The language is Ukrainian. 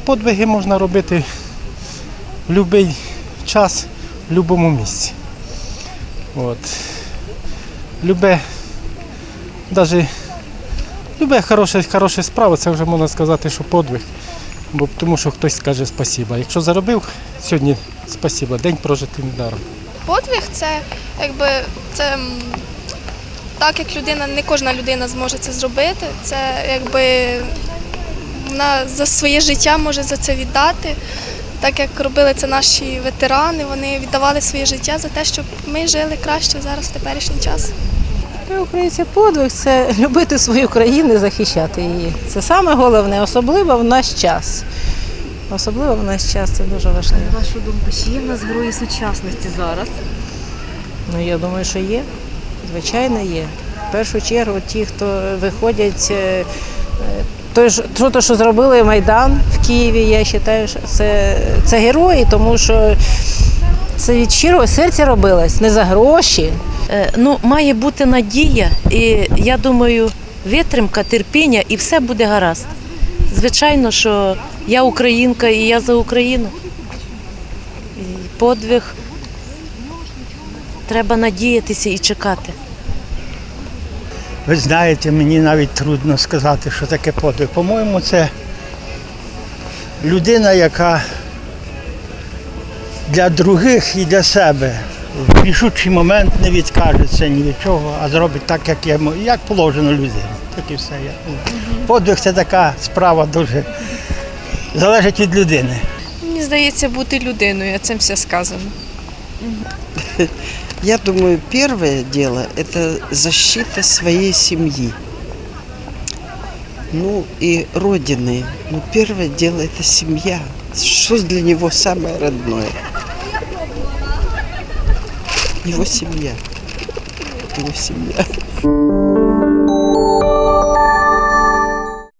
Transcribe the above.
подвиги можна робити в будь-який час, в будь-якому місці. От. Любе, навіть любе хороше, хороше справа, це вже можна сказати, що подвиг. Бо тому що хтось скаже спасіба. Якщо заробив, сьогодні спасіба, день прожитий недаром. Подвиг це якби це так, як людина, не кожна людина зможе це зробити. Це якби вона за своє життя може за це віддати. Так як робили це наші ветерани, вони віддавали своє життя за те, щоб ми жили краще зараз в теперішній час. Для українців подвиг це любити свою країну захищати її. Це саме головне, особливо в наш час. Особливо в наш час це дуже важливо. На вашу думку, чи є в нас герої сучасності зараз? Ну я думаю, що є. Звичайно, є. В першу чергу ті, хто виходять. Е, е, Той ж що, що зробили Майдан в Києві, я вважаю, що це, це герої, тому що це від щирого серця робилось, не за гроші. Е, Ну, має бути надія, і я думаю, витримка, терпіння, і все буде гаразд. Звичайно, що я українка і я за Україну. І подвиг треба надіятися і чекати. Ви знаєте, мені навіть трудно сказати, що таке подвиг. По-моєму, це людина, яка для других і для себе в рішучий момент не відкажеться ні від чого, а зробить так, як, йому, як положено людині. Так і все. Подвиг це така справа дуже залежить від людини. Мені здається, бути людиною, цим все сказано. Я думаю, первое дело – это защита своей семьи. Ну и родины. Ну, первое дело – это семья. Что для него самое родное? Его семья. Его семья.